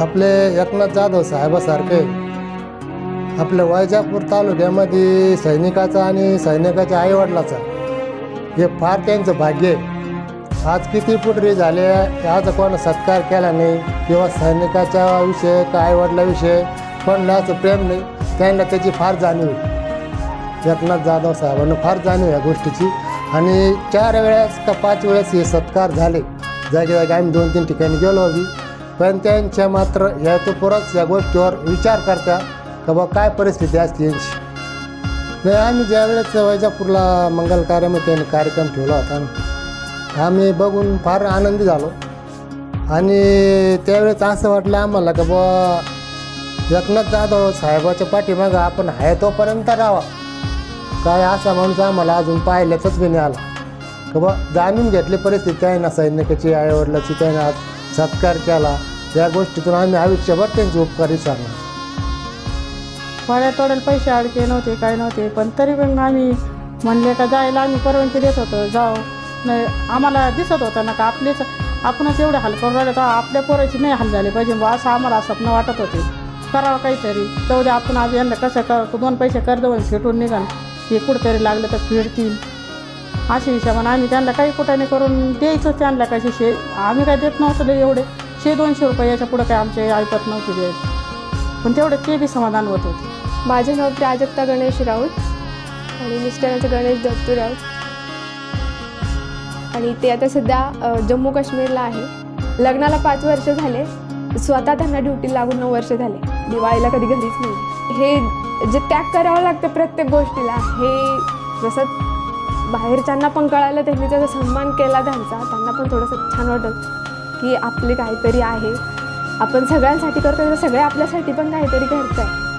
आपले एकनाथ जाधव साहेबासारखे आपल्या वैजापूर तालुक्यामध्ये सैनिकाचा आणि सैनिकाच्या आईवडिलाचा हे फार त्यांचं भाग्य आहे. आज किती पुटरी झाले आज कोण सत्कार केला नाही किंवा सैनिकाच्या विषय का आईवडिलाविषयी कोणाचं प्रेम नाही त्यांना त्याची फार जाणीव एकनाथ जाधव साहेबांना फार जाणीव या गोष्टीची. आणि चार वेळेस का पाच वेळेस हे सत्कार झाले. जागे जागी आम्ही दोन तीन ठिकाणी गेलो होती पण त्यांच्या मात्र हेतुपुरच या गोष्टीवर विचार करता का बा काय परिस्थिती असते यांची नाही आम्ही ज्यावेळेस वैजापूरला मंगल कार्यामध्ये त्यांनी कार्यक्रम ठेवला होता आम्ही बघून फार आनंदी झालो. आणि त्यावेळेस असं वाटलं आम्हाला का बा एकनाथ जाधव साहेबाच्या पाठीमागं आपण आहे तोपर्यंत राहावा. काय असा माणूस आम्हाला अजून पाहिल्याचंच बी नाही आला. का बा जाणून घेतली परिस्थिती आहे ना सैनिकाची आईवडिलाची त्याने आज सत्कार केला. या गोष्टीतून आम्ही आयुष्यभर त्यांचे उपकारी सांगणार. वाड्या तोड्याला पैसे अडके नव्हते काय नव्हते पण तरी पण आम्ही म्हणले का जायला आम्ही परवानगी देत होतो जाऊ. नाही आम्हाला दिसत होतं ना का आपलेच आपणच एवढे हाल करून राहिले तर आपल्या पोराची नाही हाल झाले पाहिजे बुवा असं आम्हाला स्वप्न वाटत होते. करावं काहीतरी. जाऊ दे आपण आज यांना कसं कर दोन पैसे कर्ज होईल फेटून निघाल. हे कुठंतरी लागलं तर फेडतील. अशा हिशोबाने आम्ही त्यांना काही कुठाने करून द्यायचं त्यांना कसे शे आम्ही काय देत नव्हतं एवढे. शे दोनशे रुपये याच्या पुढं काय आमचे ऐकत नव्हते द्यायचे पण तेवढं ते बी समाधान होत होते. माझे नाव प्राजक्ता गणेश राऊत आणि मिस्टरांचं गणेश दत्तू राऊत. आणि ते आता सध्या जम्मू काश्मीरला आहे. लग्नाला पाच वर्ष झाले. स्वतः त्यांना ड्युटी लागून नऊ वर्ष झाले. दिवाळीला कधी घरीच नाही. हे जे त्याग करावं लागतं प्रत्येक गोष्टीला हे जसं बाहेरच्यांना पण कळालं त्यांनी त्याचा सन्मान केला त्यांचा त्यांना पण थोडंसं छान वाटत की आपले काहीतरी आहे. आपण सगळ्यांसाठी करतो तर सगळे आपल्यासाठी पण काहीतरी करत आहे